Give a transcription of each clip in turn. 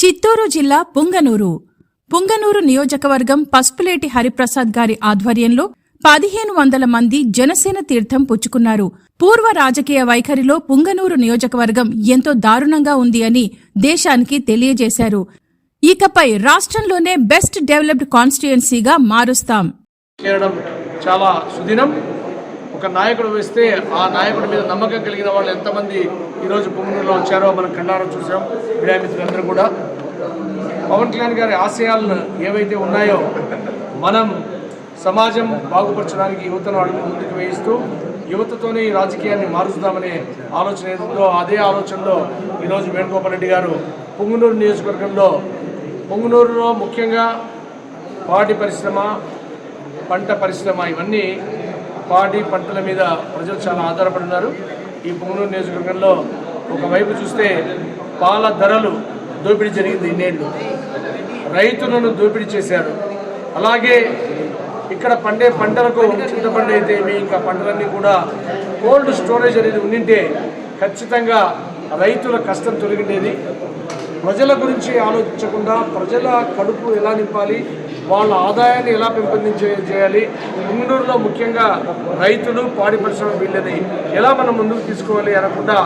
చిత్తూరు జిల్లా పుంగనూరు. పుంగనూరు నియోజకవర్గం పసుపులేటి హరిప్రసాద్ గారి ఆధ్వర్యంలో పదిహేను వందల మంది జనసేన తీర్థం పుచ్చుకున్నారు. పూర్వ రాజకీయ వైఖరిలో పుంగనూరు నియోజకవర్గం ఎంతో దారుణంగా ఉంది అని దేశానికి తెలియజేశారు. ఇకపై రాష్ట్రంలోనే బెస్ట్ డెవలప్డ్ కాన్స్టిట్యుయెన్సీగా మారుస్తాం. చాలా సుదినం. ఒక నాయకుడు వేస్తే ఆ నాయకుడి మీద నమ్మకం కలిగిన వాళ్ళు ఎంతమంది ఈరోజు పొంగునూరులో వచ్చారో మనం కళ్ళారా చూసాం. మీడియా మిత్రులందరూ కూడా. పవన్ కళ్యాణ్ గారి ఆశయాలను ఏవైతే ఉన్నాయో మనం సమాజం బాగుపరచడానికి యువతను అడుగు ముందుకు వేయిస్తూ యువతతోనే ఈ రాజకీయాన్ని మారుస్తామనే ఆలోచన ఏదో అదే ఆలోచనలో ఈరోజు వేణుగోపాల్ రెడ్డి గారు పొంగునూరు నియోజకవర్గంలో పొంగునూరులో ముఖ్యంగా పాడి పరిశ్రమ పంట పరిశ్రమ ఇవన్నీ పాడి పంటల మీద ప్రజలు చాలా ఆధారపడి ఉన్నారు. ఈ పొంగనూరు నియోజకవర్గంలో ఒకవైపు చూస్తే పాల ధరలు దోపిడీ జరిగింది ఇన్నేళ్ళు. రైతులను దోపిడీ చేశారు. అలాగే ఇక్కడ పండే పంటలకు చింతపండు అయితే మీ ఇంకా పంటలన్నీ కూడా కోల్డ్ స్టోరేజ్ అనేది ఉండింటే ఖచ్చితంగా రైతుల కష్టం తొలగిండేది. ప్రజల గురించి ఆలోచించకుండా ప్రజల కడుపు ఎలా నింపాలి వాళ్ళ ఆదాయాన్ని ఎలా పెంపొందించే చేయాలి? ముంగూరులో ముఖ్యంగా రైతులు పాడి పరిశ్రమ వీళ్ళని ఎలా మనం ముందుకు తీసుకోవాలి అనకుండా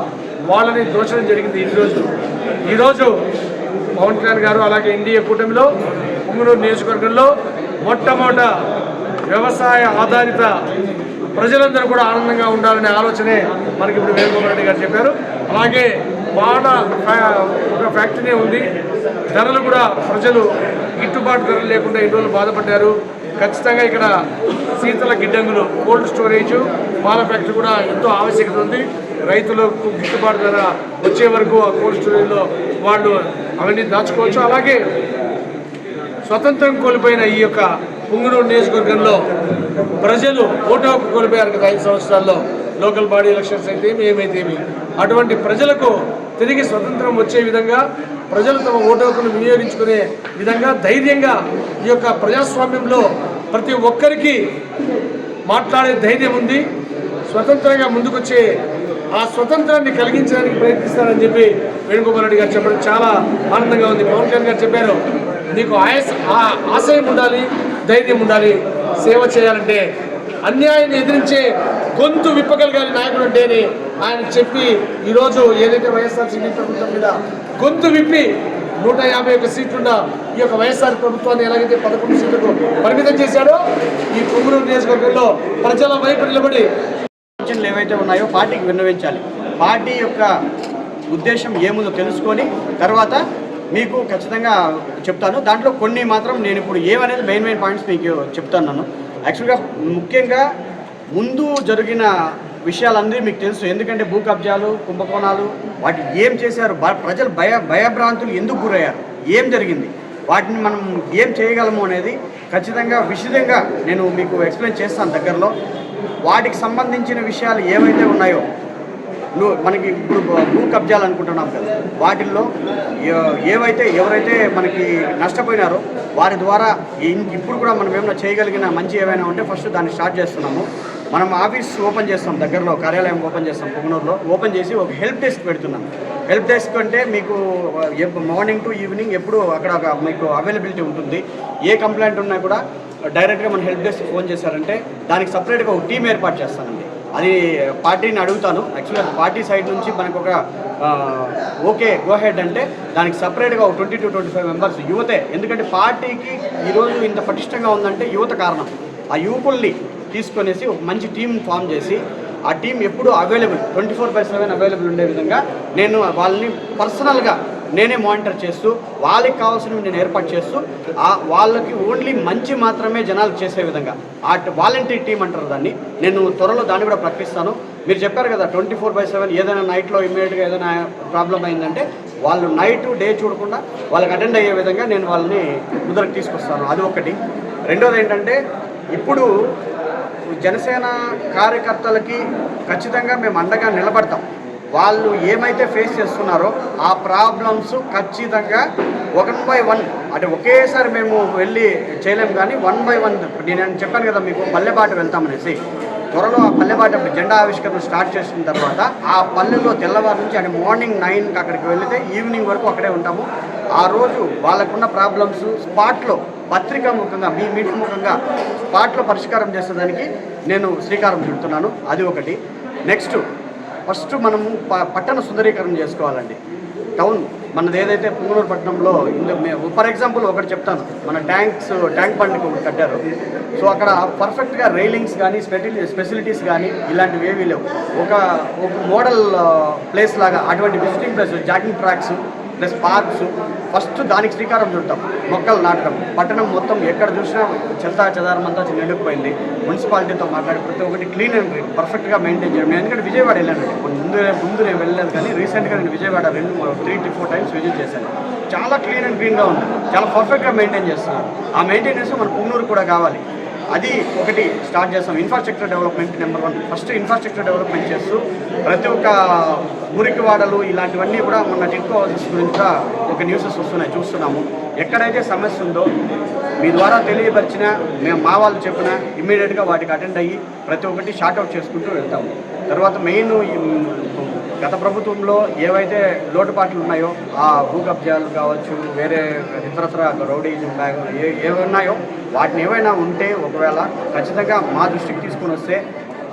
వాళ్ళని దోషడం జరిగింది ఈరోజు ఈరోజు పవన్ కళ్యాణ్ గారు అలాగే ఎన్డీఏ కూటమిలో పుంగనూరు నియోజకవర్గంలో మొట్టమొదట వ్యవసాయ ఆధారిత ప్రజలందరూ కూడా ఆనందంగా ఉండాలనే ఆలోచనే మనకి ఇప్పుడు వేణుగోపాల్ రెడ్డి గారు చెప్పారు. అలాగే బాగా ఫ్యా- ఒక ఫ్యాక్టరీనే ఉంది. ధరలు కూడా ప్రజలు గిట్టుబాటు ధరలు లేకుండా ఎన్ని రోజులు బాధపడ్డారు? ఖచ్చితంగా ఇక్కడ శీతల గిడ్డంగులు కోల్డ్ స్టోరేజ్ పాల ఫ్యాక్టరీ కూడా ఎంతో ఆవశ్యకత ఉంది. రైతులకు గిట్టుబాటు ధర వచ్చే వరకు ఆ కోల్డ్ స్టోరేజ్లో వాళ్ళు అవన్నీ దాచుకోవచ్చు. అలాగే స్వతంత్రం కోల్పోయిన ఈ యొక్క పుంగనూరు నియోజకవర్గంలో ప్రజలు ఓటు హక్కు కోల్పోయారు కదా ఐదు సంవత్సరాల్లో. లోకల్ బాడీ ఎలక్షన్స్ అయితే ఏమైతే అటువంటి ప్రజలకు తిరిగి స్వతంత్రం వచ్చే విధంగా ప్రజలు తమ ఓటు హక్కును వినియోగించుకునే విధంగా ధైర్యంగా ఈ యొక్క ప్రజాస్వామ్యంలో ప్రతి ఒక్కరికి మాట్లాడే ధైర్యం ఉంది. స్వతంత్రంగా ముందుకొచ్చే ఆ స్వతంత్రాన్ని కలిగించడానికి ప్రయత్నిస్తారని చెప్పి వేణుగోపాల్ రెడ్డి గారు చెప్పడం చాలా ఆనందంగా ఉంది. పవన్ కళ్యాణ్ గారు చెప్పారు నీకు ఆయాస ఆ- ఆశయం ఉండాలి ధైర్యం ఉండాలి సేవ చేయాలంటే అన్యాయాన్ని ఎదిరించే గొంతు విప్పగలగాలి నాయకుడు అంటేనే ఆయన చెప్పి ఈరోజు ఏదైతే వైఎస్ఆర్సీపీ ప్రభుత్వం మీద గొంతు విప్పి నూట యాభై ఒక్క సీట్లున్న ఈ యొక్క వైఎస్ఆర్ ప్రభుత్వాన్ని ఎలాగైతే పదకొండు సీట్లకు పరిమితం చేశాడో ఈ పొంగునూరు నియోజకవర్గంలో ప్రజల వైపు నిలబడి ఆలోచనలు ఏవైతే ఉన్నాయో పార్టీకి విన్నవించాలి. పార్టీ యొక్క ఉద్దేశం ఏముందో తెలుసుకొని తర్వాత మీకు ఖచ్చితంగా చెప్తాను. దాంట్లో కొన్ని మాత్రం నేను ఇప్పుడు ఏమనేది మెయిన్ మెయిన్ పాయింట్స్ మీకు చెప్తాను నన్ను. యాక్చువల్గా ముఖ్యంగా ముందు జరిగిన విషయాలన్నీ మీకు తెలుసు. ఎందుకంటే భూ కబ్జాలు కుంభకోణాలు వాటి ఏం చేశారు? ప్రజలు భయ భయభ్రాంతులు ఎందుకు గురయ్యారు? ఏం జరిగింది? వాటిని మనం ఏం చేయగలము అనేది ఖచ్చితంగా విశదంగా నేను మీకు ఎక్స్ప్లెయిన్ చేస్తాను దగ్గరలో. వాటికి సంబంధించిన విషయాలు ఏవైతే ఉన్నాయో నువ్వు మనకి ఇప్పుడు భూ కబ్జాలు అనుకుంటున్నాం కదా. వాటిల్లో ఏవైతే ఎవరైతే మనకి నష్టపోయినారో వారి ద్వారా ఇప్పుడు కూడా మనం ఏమైనా చేయగలిగిన మంచి ఏమైనా ఉంటే ఫస్ట్ దాన్ని స్టార్ట్ చేస్తున్నాము. మనం ఆఫీస్ ఓపెన్ చేస్తాం దగ్గరలో కార్యాలయం ఓపెన్ చేస్తాం పుంగనూరులో ఓపెన్ చేసి ఒక హెల్ప్ డెస్క్ పెడుతున్నాం. హెల్ప్ డెస్క్ అంటే మీకు మార్నింగ్ టు ఈవినింగ్ ఎప్పుడు అక్కడ ఒక మీకు అవైలబిలిటీ ఉంటుంది. ఏ కంప్లైంట్ ఉన్నా కూడా డైరెక్ట్గా మన హెల్ప్ డెస్క్ ఫోన్ చేశారంటే దానికి సపరేట్గా ఒక టీం ఏర్పాటు చేస్తానండి. అది పార్టీని అడుగుతాను. యాక్చువల్గా పార్టీ సైడ్ నుంచి మనకు ఒక ఓకే గో హెడ్ అంటే దానికి సపరేట్గా ఒక twenty two twenty five members యువతే. ఎందుకంటే పార్టీకి ఈరోజు ఇంత పటిష్టంగా ఉందంటే యువత కారణం. ఆ యువకుల్ని తీసుకొనేసి ఒక మంచి టీం ఫామ్ చేసి ఆ టీం ఎప్పుడు available twenty four by seven available ఉండే విధంగా నేను వాళ్ళని పర్సనల్గా నేనే మానిటర్ చేస్తూ వాళ్ళకి కావాల్సినవి నేను ఏర్పాటు చేస్తూ ఆ వాళ్ళకి ఓన్లీ మంచి మాత్రమే జనాలు చేసే విధంగా ఆ వాలంటీర్ టీం అంటారు దాన్ని నేను త్వరలో దాన్ని కూడా ప్రకటిస్తాను. మీరు చెప్పారు కదా ట్వంటీ ఫోర్ బై సెవెన్ ఏదైనా నైట్లో ఇమ్మీడియట్గా ఏదైనా ప్రాబ్లం అయిందంటే వాళ్ళు నైట్ డే చూడకుండా వాళ్ళకి అటెండ్ అయ్యే విధంగా నేను వాళ్ళని ముందరకు తీసుకొస్తాను. అది ఒకటి. రెండోది ఏంటంటే ఇప్పుడు జనసేన కార్యకర్తలకి ఖచ్చితంగా మేము అండగా నిలబడతాం. వాళ్ళు ఏమైతే ఫేస్ చేస్తున్నారో ఆ ప్రాబ్లమ్స్ ఖచ్చితంగా వన్ బై వన్ అంటే ఒకేసారి మేము వెళ్ళి చేయలేము కానీ వన్ బై వన్ నేను చెప్పాను కదా మీకు పల్లెబాటు వెళ్తామనేసి. త్వరలో ఆ పల్లెబాట జెండా ఆవిష్కరణ స్టార్ట్ చేసిన తర్వాత ఆ పల్లెల్లో తెల్లవారు నుంచి అంటే మార్నింగ్ నైన్కి అక్కడికి వెళితే ఈవినింగ్ వరకు అక్కడే ఉంటాము. ఆ రోజు వాళ్ళకున్న ప్రాబ్లమ్స్ స్పాట్లో పత్రికా ముఖంగా మీ మీటింగ్ ముఖంగా స్పాట్లో పరిష్కారం చేసేదానికి నేను శ్రీకారం చుడుతున్నాను. అది ఒకటి. నెక్స్ట్ ఫస్ట్ మనము పట్టణ సుందరీకరణ చేసుకోవాలండి. టౌన్ మనది ఏదైతే పుంగనూరు పట్టణంలో ఫర్ ఎగ్జాంపుల్ ఒకటి చెప్తాను. మన ట్యాంక్స్ ట్యాంక్ బండ్కి ఒకటి కట్టారు. సో అక్కడ పర్ఫెక్ట్గా రైలింగ్స్ కానీ స్పెటిల్ స్పెసిలిటీస్ కానీ ఇలాంటివి ఏమీ లేవు. ఒక ఒక మోడల్ ప్లేస్ లాగా అటువంటి visiting place jogging tracks plus parks first దానికి శ్రీకారం చుడతాం మొక్కలు నాటడం. పట్టణం మొత్తం ఎక్కడ చూసినా చెత్త చెదారం అంతా నిండుకుపోయింది. మున్సిపాలిటీతో మాట్లాడి ప్రతి ఒక్కటి క్లీన్ అండ్ పర్ఫెక్ట్గా మెయింటైన్ చేయడం. నేను ఎందుకంటే విజయవాడ వెళ్ళానండి ముందు ముందు నేను వెళ్ళలేదు కానీ రీసెంట్గా నేను విజయవాడ రెండు three to four times visit చేశాను. చాలా క్లీన్ అండ్ క్లీన్గా ఉంది. చాలా పర్ఫెక్ట్గా మెయింటైన్ చేస్తున్నారు. ఆ మెయింటెనెన్స్ మన పుంగనూరు కూడా కావాలి. అది ఒకటి స్టార్ట్ చేస్తాం. Infrastructure development number one first infrastructure development చేస్తూ ప్రతి ఒక్క మురికి వాడలు ఇలాంటివన్నీ కూడా మొన్న టిట్కో హౌసెస్ గురించి కూడా ఒక న్యూసెస్ వస్తున్నాయి. చూస్తున్నాము. ఎక్కడైతే సమస్య ఉందో మీ ద్వారా తెలియపరిచినా మేము మా వాళ్ళు చెప్పినా ఇమ్మీడియట్గా వాటికి అటెండ్ అయ్యి ప్రతి ఒక్కటి షార్ట్అవుట్ చేసుకుంటూ వెళ్తాము. తర్వాత మెయిన్ గత ప్రభుత్వంలో ఏవైతే లోటుపాట్లు ఉన్నాయో ఆ భూ కబ్జాలు కావచ్చు వేరే ఇతరత్ర రౌడీజం ఏ ఏవి ఉన్నాయో వాటిని ఏవైనా ఉంటే ఒకవేళ ఖచ్చితంగా మా దృష్టికి తీసుకుని వస్తే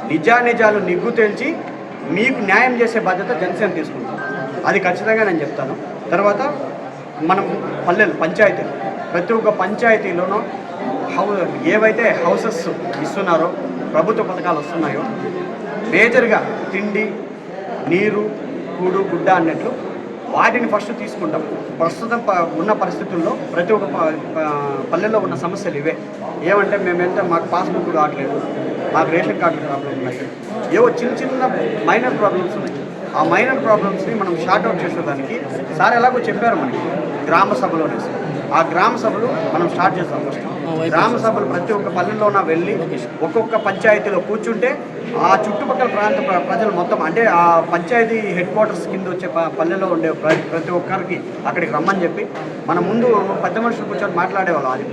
నిజానిజాలు నిగ్గు తేల్చి మీకు న్యాయం చేసే బాధ్యత జనసేన తీసుకుంటాం అది ఖచ్చితంగా నేను చెప్తాను. తర్వాత మనం పల్లెలు పంచాయతీలు. ప్రతి ఒక్క పంచాయతీలోనూ హౌ ఏవైతే హౌసెస్ ఇస్తున్నారో ప్రభుత్వ పథకాలు వస్తున్నాయో మేజర్గా తిండి నీరు కూడు గుడ్డ అన్నట్లు వాటిని ఫస్ట్ తీసుకుంటాం. ప్రస్తుతం ప- ఉన్న పరిస్థితుల్లో ప్రతి ఒక్క ప- పల్లెల్లో ఉన్న సమస్యలు ఇవే. ఏమంటే మేమంటే మాకు పాస్బుక్ కావట్లేదు మాకు రేషన్ కార్డు ప్రాబ్లం ఉన్నాయి ఏవో చిన్న చిన్న మైనర్ ప్రాబ్లమ్స్ ఉన్నాయి. ఆ మైనర్ ప్రాబ్లమ్స్ని మనం షార్ట్ అవుట్ చేసేదానికి సార్ ఎలాగో చెప్పారు మనకి గ్రామ సభలోనే సార్. ఆ గ్రామ సభలు మనం స్టార్ట్ చేస్తాం ఫస్ట్ గ్రామ సభలు ప్రతి ఒక్క పల్లెల్లోన వెళ్ళి ఒక్కొక్క పంచాయతీలో కూర్చుంటే ఆ చుట్టుపక్కల ప్రాంత ప్ర- ప్రజలు మొత్తం అంటే ఆ పంచాయతీ హెడ్ క్వార్టర్స్ కింద వచ్చే పల్లెలో ఉండే ప్ర- ప్రతి ఒక్కరికి అక్కడికి రమ్మని చెప్పి మన ముందు పెద్ద మనుషులు కూర్చొని మాట్లాడేవాళ్ళం. అది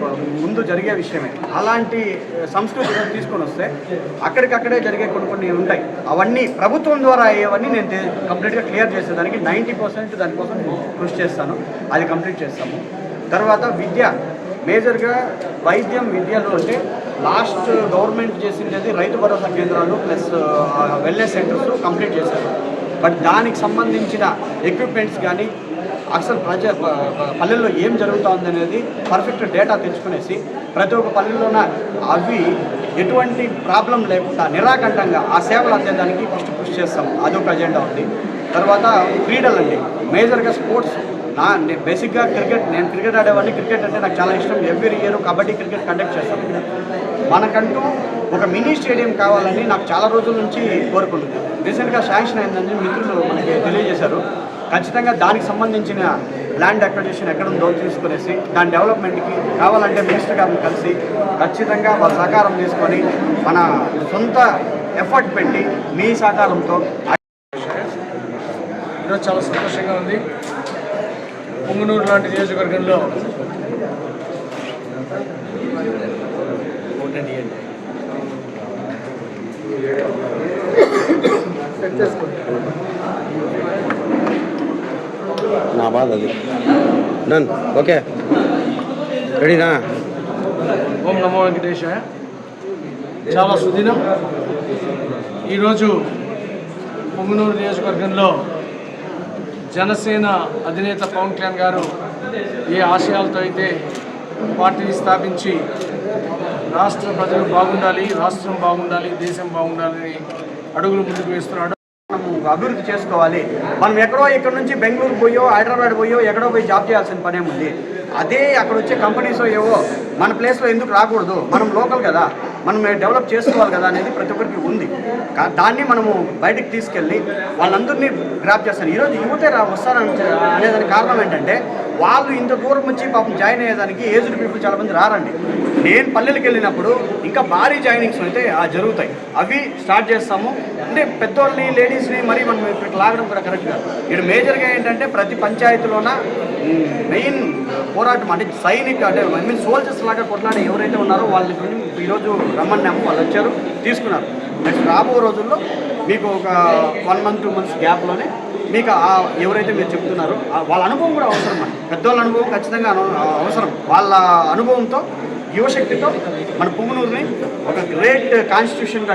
ముందు జరిగే విషయమే. అలాంటి సంస్కృతి తీసుకొని వస్తే అక్కడికక్కడే జరిగే కొన్ని కొన్ని ఉంటాయి. అవన్నీ ప్రభుత్వం ద్వారా అయ్యేవన్నీ నేను కంప్లీట్గా క్లియర్ చేసేదానికి నైంటీ పర్సెంట్ దానికోసం కృషి చేస్తాను. అది కంప్లీట్ చేస్తాము. తర్వాత విద్య. మేజర్గా వైద్యం విద్యలో అంటే లాస్ట్ గవర్నమెంట్ చేసింది రైతు భరోసా కేంద్రాలు ప్లస్ వెల్నెస్ సెంటర్స్ కంప్లీట్ చేశారు. బట్ దానికి సంబంధించిన ఎక్విప్మెంట్స్ కానీ అసలు ప్రజ పల్లెల్లో ఏం జరుగుతూ అనేది పర్ఫెక్ట్ డేటా తెచ్చుకునేసి ప్రతి ఒక్క పల్లెల్లోన అవి ఎటువంటి ప్రాబ్లం లేకుండా నిరాకంఠంగా ఆ సేవలు అందేదానికి ఫస్ట్ కృషి చేస్తాం. అదొక అజెండా ఉంది. తర్వాత క్రీడలండి. మేజర్గా స్పోర్ట్స్ నా బేసిక్గా క్రికెట్ నేను క్రికెట్ ఆడేవాడిని. క్రికెట్ అంటే నాకు చాలా ఇష్టం. Every year kabaddi cricket conduct చేస్తాను. మనకంటూ ఒక మినీ స్టేడియం కావాలని నాకు చాలా రోజుల నుంచి కోరుకుంటుంది రీసెంట్గా శాంక్షన్ అయిందని మిత్రులు మనకి తెలియజేశారు. ఖచ్చితంగా దానికి సంబంధించిన ల్యాండ్ అక్విజిషన్ ఎక్కడ ఉందో తీసుకునేసి దాని డెవలప్మెంట్కి కావాలంటే మినిస్టర్ గారిని కలిసి ఖచ్చితంగా వాళ్ళ సహకారం తీసుకొని మన సొంత ఎఫర్ట్ పెట్టి మీ సహకారంతో ఈరోజు చాలా సంతోషంగా ఉంది. పొంగునూరు లాంటి నియోజకవర్గంలో నా బాధ అది. డన్ ఓకే రెడీనా ఓం నమో వెంకటేశాయ. చాలా సుదినం. ఈరోజు పొంగునూరు నియోజకవర్గంలో జనసేన అధినేత పవన్ కళ్యాణ్ గారు ఏ ఆశయాలతో అయితే పార్టీని స్థాపించి రాష్ట్ర ప్రజలు బాగుండాలి రాష్ట్రం బాగుండాలి దేశం బాగుండాలని అడుగులు ముందుకు వేస్తున్నాడు మనము అభివృద్ధి చేసుకోవాలి. మనం ఎక్కడో ఇక్కడ నుంచి బెంగళూరు పోయో హైదరాబాద్ పోయో ఎక్కడో పోయి జాబ్ చేయాల్సిన పనే ఉంది అదే అక్కడ వచ్చే కంపెనీస్ ఏవో మన ప్లేస్లో ఎందుకు రాకూడదు? మనం లోకల్ కదా. మనం డెవలప్ చేసుకోవాలి కదా అనేది ప్రతి ఒక్కరికి ఉంది. దాన్ని మనము బయటికి తీసుకెళ్ళి వాళ్ళందరినీ గ్రాప్ చేస్తాను. ఈరోజు యువతే రా వస్తారని అనేదానికి కారణం ఏంటంటే వాళ్ళు ఇంత దూరం నుంచి పాపం జాయిన్ అయ్యేదానికి ఏజ్డ్ పీపుల్ చాలా మంది రారండి. నేను పల్లెలకు వెళ్ళినప్పుడు ఇంకా భారీ జాయినింగ్స్ అయితే ఆ జరుగుతాయి. అవి స్టార్ట్ చేస్తాము. అంటే పెద్దోళ్ళని లేడీస్ని మరి మనం ఇక్కడ లాగడం కూడా కరెక్ట్ కాదు. ఇక్కడ మేజర్గా ఏంటంటే ప్రతి పంచాయతీలోన మెయిన్ పోరాటం అంటే సైనిక అంటే ఐ మీన్ సోల్జర్స్ లాగా కొట్లాడే ఎవరైతే ఉన్నారో వాళ్ళని ఈరోజు రమ్మన్నాము వాళ్ళు వచ్చారు తీసుకున్నారు. నెక్స్ట్ రాబో రోజుల్లో మీకు ఒక వన్ మంత్ టూ మంత్స్ గ్యాప్లోనే మీకు ఎవరైతే మీరు చెప్తున్నారో వాళ్ళ అనుభవం కూడా అవసరం అండి పెద్దవాళ్ళ అనుభవం ఖచ్చితంగా అను- అవసరం. వాళ్ళ అనుభవంతో యువశక్తితో మన పుంగనూరుని ఒక గ్రేట్ కాన్స్టిట్యూషన్గా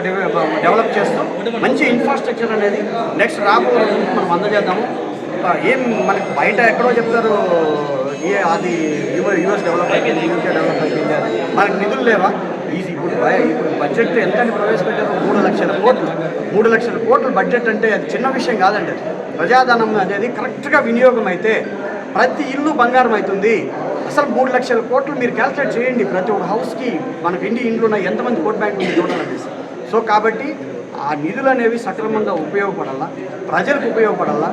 డెవలప్ చేస్తూ మంచి ఇన్ఫ్రాస్ట్రక్చర్ అనేది నెక్స్ట్ రాబో మనం అందజేద్దాము. ఏం మనకి బయట ఎక్కడో చెప్తారు ఏ అది యుఎస్ డెవలప్ అయిపోయింది యూకే డెవలప్ అయిపోయింది మనకి నిధులు లేవా? ఈజీ ఇప్పుడు ఇప్పుడు బడ్జెట్ ఎంత ప్రవేశపెట్టారు? మూడు లక్షల కోట్లు. మూడు లక్షల కోట్లు బడ్జెట్ అంటే అది చిన్న విషయం కాదండి. అది ప్రజాధనం అనేది కరెక్ట్గా వినియోగం అయితే ప్రతి ఇల్లు బంగారం అవుతుంది. అసలు మూడు లక్షల కోట్లు మీరు క్యాల్కులేట్ చేయండి. ప్రతి ఒక్క హౌస్కి మనకి ఇండి ఇండ్లు ఉన్నాయి? ఎంతమంది కోట్ బ్యాంక్ ఉంది? చూడాలని సో కాబట్టి ఆ నిధులు అనేవి సక్రమంగా ఉపయోగపడాలా? ప్రజలకు ఉపయోగపడాలా?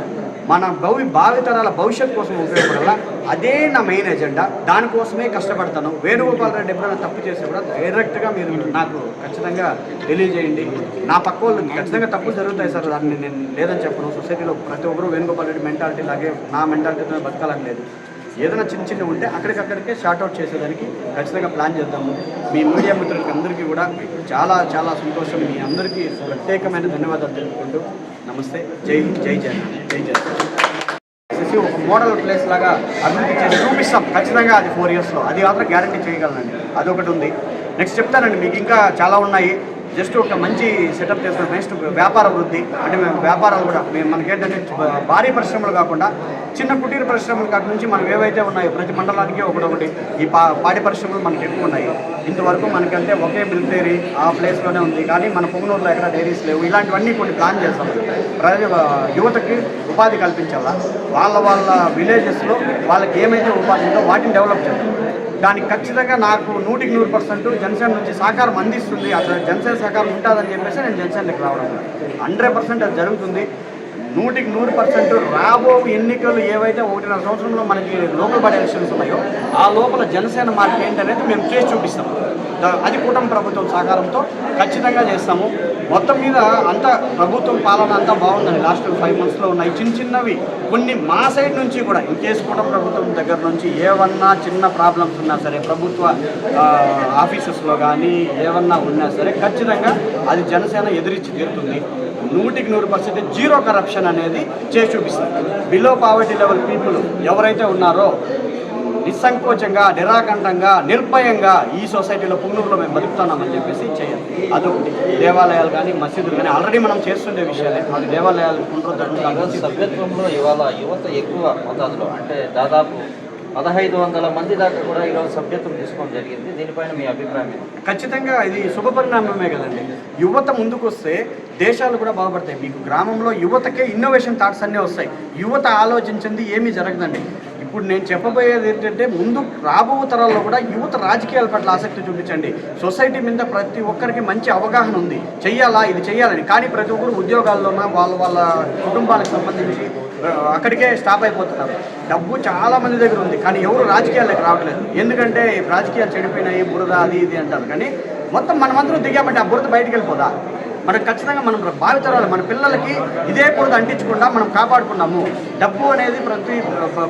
మన భవి భావితరాల భవిష్యత్తు కోసం ఉపయోగపడాలా? అదే నా మెయిన్ ఎజెండా దానికోసమే కష్టపడతాను. వేణుగోపాల్ రెడ్డి ఎప్పుడైనా తప్పు చేస్తే కూడా డైరెక్ట్గా మీరు నాకు ఖచ్చితంగా తెలియజేయండి. నా పక్క వాళ్ళు ఖచ్చితంగా తప్పులు జరుగుతాయి సార్. దాన్ని నేను లేదని చెప్పను. సొసైటీలో ప్రతి ఒక్కరు వేణుగోపాల్ రెడ్డి మెంటాలిటీ లాగే నా మెంటాలిటీతో బతకాలని లేదు ఏదైనా చిన్న చిన్న ఉంటే అక్కడికక్కడికే షార్ట్అవుట్ చేసేదానికి ఖచ్చితంగా ప్లాన్ చేద్దాము. మీ మీడియా మిత్రులకి అందరికీ కూడా చాలా చాలా సంతోషం. మీ అందరికీ ప్రత్యేకమైన ధన్యవాదాలు తెలుపుకుంటూ నమస్తే. జై జై జగన్ జై జగన్ ఒక మోడల్ ప్లేస్ లాగా అభివృద్ధి చేసి చూపిస్తాం. ఖచ్చితంగా అది ఫోర్ ఇయర్స్లో అది మాత్రం గ్యారంటీ చేయగలనండి. అదొకటి ఉంది. నెక్స్ట్ చెప్తానండి. మీకు ఇంకా చాలా ఉన్నాయి. జస్ట్ ఒక మంచి సెటప్ చేస్తాం నెక్స్ట్ వ్యాపార వృద్ధి. అంటే మేము వ్యాపారాలు కూడా మేము మనకేంటంటే భారీ పరిశ్రమలు కాకుండా చిన్న కుటీర పరిశ్రమల కాటి నుంచి మనం ఏవైతే ఉన్నాయో ప్రతి మండలానికి ఒకటొకటి ఈ పా పాడి పరిశ్రమలు మనకి ఎక్కువ ఉన్నాయి. ఇంతవరకు మనకంటే ఒకే మిల్క్ డైరీ ఆ ప్లేస్లోనే ఉంది. కానీ మన పొంగనూరులో ఎక్కడ డైరీస్ లేవు. ఇలాంటివన్నీ కొన్ని ప్లాన్ చేస్తాం. ప్రజలు యువతకి ఉపాధి కల్పించాలా? వాళ్ళ వాళ్ళ విలేజెస్లో వాళ్ళకి ఏమైతే ఉపాధి ఉందో వాటిని డెవలప్ చేయాలి దానికి ఖచ్చితంగా నాకు నూటికి నూరు పర్సెంట్ జనసేన నుంచి సహకారం అందిస్తుంది. అసలు జనసేన సహకారం ఉంటుందని చెప్పేసి నేను జనసేనకి రావడం హండ్రెడ్ పర్సెంట్ అది జరుగుతుంది. నూటికి నూరు పర్సెంట్ రాబో ఎన్నికలు ఏవైతే ఒకటిన్నర సంవత్సరంలో మనకి లోకల్ బాడీ ఎలక్షన్స్ ఉన్నాయో ఆ లోపల జనసేన మార్పు ఏంటనేది మేము చేసి చూపిస్తాం. అది కూటమి ప్రభుత్వం సహకారంతో ఖచ్చితంగా చేస్తాము. మొత్తం మీద అంతా ప్రభుత్వం పాలన అంతా బాగుందండి. లాస్ట్ ఫైవ్ మంత్స్లో ఉన్నాయి. చిన్న చిన్నవి కొన్ని మా సైడ్ నుంచి కూడా ఇన్ కేసు కూటమి ప్రభుత్వం దగ్గర నుంచి ఏమన్నా చిన్న ప్రాబ్లమ్స్ ఉన్నా సరే ప్రభుత్వ ఆఫీసెస్లో కానీ ఏమన్నా ఉన్నా సరే ఖచ్చితంగా అది జనసేన ఎదిరించి తీరుతుంది. నూటికి నూరు పర్సెంట్ జీరో కరప్షన్ అనేది చేసి చూపిస్తుంది. బిలో పావర్టీ లెవెల్ పీపుల్ ఎవరైతే ఉన్నారో నిస్సంకోచంగా నిరాకంఠంగా నిర్భయంగా ఈ సొసైటీలో పుంగనూరులో మేము బతుకుతున్నామని చెప్పేసి చేయాలి. అదొకటి. దేవాలయాలు కానీ మసీదులు కానీ ఆల్రెడీ మనం చేస్తుండే విషయాలే. మన దేవాలయాలు పునరుద్ధరణ సభ్యత్వంలో ఇవాళ యువత ఎక్కువ మోతాదులో. అంటే దాదాపు పదహైదు వందల మంది దాకా కూడా ఈరోజు సభ్యత్వం తీసుకోవడం జరిగింది. దీనిపైన మీ అభిప్రాయం ఖచ్చితంగా ఇది శుభ పరిణామమే కదండి. యువత ముందుకు వస్తే దేశాలు కూడా బాగుపడతాయి. మీకు గ్రామంలో యువతకే ఇన్నోవేషన్ థాట్స్ అన్నీ వస్తాయి. యువత ఆలోచించింది ఏమీ జరగదండి. ఇప్పుడు నేను చెప్పబోయేది ఏంటంటే ముందు రాబో తరాల్లో కూడా యువత రాజకీయాల పట్ల ఆసక్తి చూపించండి. సొసైటీ మీద ప్రతి ఒక్కరికి మంచి అవగాహన ఉంది. చెయ్యాలా? ఇది చెయ్యాలని. కానీ ప్రతి ఒక్కరు ఉద్యోగాల్లోన వాళ్ళ వాళ్ళ కుటుంబాలకు సంబంధించి అక్కడికే స్టాప్ అయిపోతున్నారు డబ్బు చాలా మంది దగ్గర ఉంది కానీ ఎవరు రాజకీయాలకు రావట్లేదు. ఎందుకంటే ఈ రాజకీయాలు చెడిపోయినాయి బురద అది ఇది అంటారు. కానీ మొత్తం మనమందరం దిగామంటే ఆ బురద బయటికి వెళ్ళిపోదా? మనకు ఖచ్చితంగా మనం భావితరాలు మన పిల్లలకి ఇదే బురద అంటించకుండా మనం కాపాడుకున్నాము. డబ్బు అనేది ప్రతి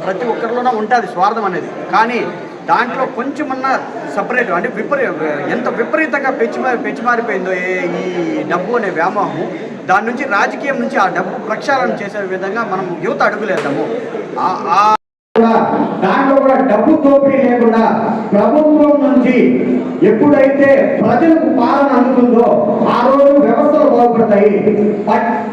ప్రతి ఒక్కరిలోనూ ఉంటుంది స్వార్థం అనేది. కానీ దాంట్లో కొంచెమన్నా సపరేట్ అంటే విపరీ ఎంత విపరీతంగా పెచ్చిమారి పెచ్చిమారిపోయిందో ఏ- ఈ డబ్బు అనే వ్యామోహము. దాని నుంచి రాజకీయం నుంచి ఆ డబ్బు ప్రక్షాళన చేసే విధంగా మనం యువత అడుగులేద్దాము. ఆ- దాంట్లో కూడా డబ్బు దోపిడీ లేకుండా ప్రభుత్వం నుంచి ఎప్పుడైతే ప్రజలకు పాలన అందుతుందో ఆ రోజు వ్యవస్థలు బాగుపడతాయి.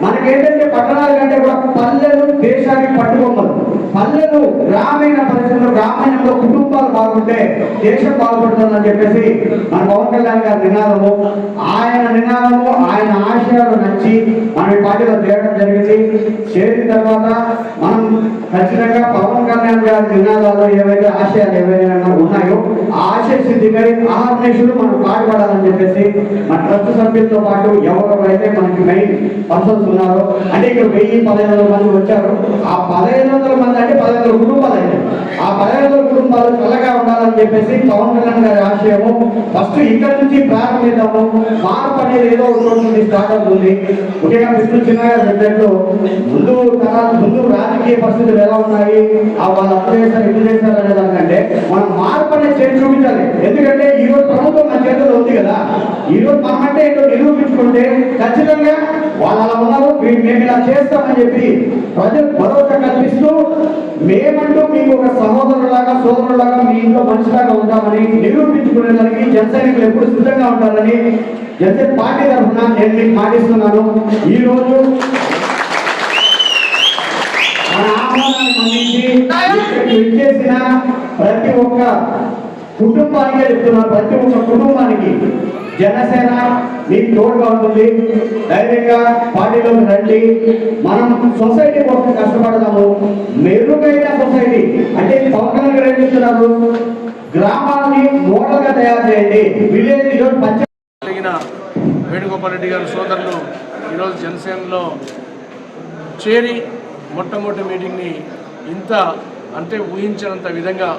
మనకేంటంటే పట్టణాల కంటే కూడా పల్లెలు దేశానికి పట్టుకొమ్మలు పల్లెలు గ్రామీణ పరిస్థితులు గ్రామీణంలో కుటుంబాలు బాగుంటే దేశం బాగుపడుతుందని చెప్పేసి మన పవన్ కళ్యాణ్ గారి నినాదము ఆయన నినాదము ఆయన ఆశయాలు నచ్చి మన పార్టీలో చేయడం జరిగింది. చేరిన తర్వాత మనం ఖచ్చితంగా పవన్ కళ్యాణ్ గారి నినాదాలు ఏవైతే ఆశయాలు ఏవైనా ఉన్నాయో ఆశయ సిద్ధికై ఆహర్నిషులు మనం పాటుపడాలని చెప్పేసి మన ట్రస్ట్ సభ్యులతో పాటు ఎవరెవరైతే మనకి మెయిన్ పర్సన్స్ ఉన్నారో అంటే ఇక్కడ వెయ్యి పదహైదు వందల మంది వచ్చారు. ఆ పదహైదు వందల మంది అంటే పదహైదు వందల కుటుంబాలు అయితే. ఆ పదహైదు వందల కుటుంబాలు చల్లగా ఉండాలని చెప్పేసి పవన్ కళ్యాణ్ గారి ఆశయము ఫస్ట్ ఇక్కడ నుంచి ప్రారంభిద్దాము. మార్పు అనేది ఏదో ఉంటుంది స్టార్ట్ అవుతుంది. ముఖ్యంగా విష్ణు చిన్న గారు ముందు తరాలు ముందు రాజకీయ పరిస్థితులు ఎలా ఉన్నాయి? ఆ వాళ్ళు అప్పు చేస్తారు ఇల్లు చేస్తారు అనే దానికంటే మనం మార్పు అనే చేతి చూపించాలి. ఎందుకంటే ఈ రోజు ప్రభుత్వం మన చేతిలో ఉంది కదా. ఈ రోజు మనమంటే ఏంటో నిరూపించుకుంటే ఖచ్చితంగా వాళ్ళు అలా ఉన్నారు మేము ఇలా చేస్తామని చెప్పి ప్రజలు భరోసా కల్పిస్తూ మేమంటూ మీకు ఒక సహోదరులాగా సోదరులాగా మీ ఇంట్లో మనిషిలాగా ఉంటామని నిరూపించుకునేదానికి జన సైనికులు ఎప్పుడు సిద్ధంగా ఉంటారని జనసేన పార్టీ తరఫున నేను మీకు పాటిస్తున్నాను ఈ రోజు మన విచ్చేసిన ప్రతి ఒక్క కుటుంబానికే చెప్తున్నాను ప్రతి ఒక్క కుటుంబానికి జనసేన మీకు తోడుగా ఉంటుంది ధైర్యంగా పార్టీలోకి రండి మనం సొసైటీ కోసం కష్టపడదాము మెరుగైన సొసైటీ అంటే పవన్ కళ్యాణ్ చెప్తున్నారు గ్రామాన్ని మోడల్గా తయారు చేయండి విలేజ్ ఈరోజు కలిగిన వేణుగోపాల్ రెడ్డి గారి సోదరులు ఈరోజు జనసేనలో చేరి మొట్టమొదటి మీటింగ్ని ఇంత అంటే ఊహించినంత విధంగా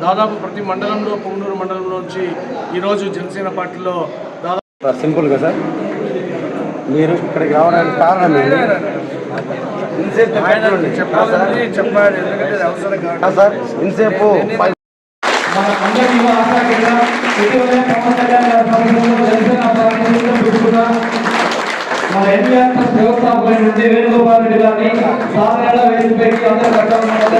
దాదాపు ప్రతి మండలంలో పొంగనూరు మండలంలో నుంచి ఈరోజు జనసేన పార్టీలో దాదాపు సింపుల్గా సార్ మీరు ఇక్కడికి రావడానికి కారణం ఏంటి ఇంతసేపు చెప్పండి. చెప్పాలని చెప్పాడు ఎందుకంటే అవసరం కాదు సార్ ఇంతసేపు మన మన ఎన్టీఆర్ వ్యవస్థాపకుల నుండి వేణుగోపాల్ రెడ్డి గారిని సాధారణ వేదికపైకి అందరూ కట్టాలన్నమాట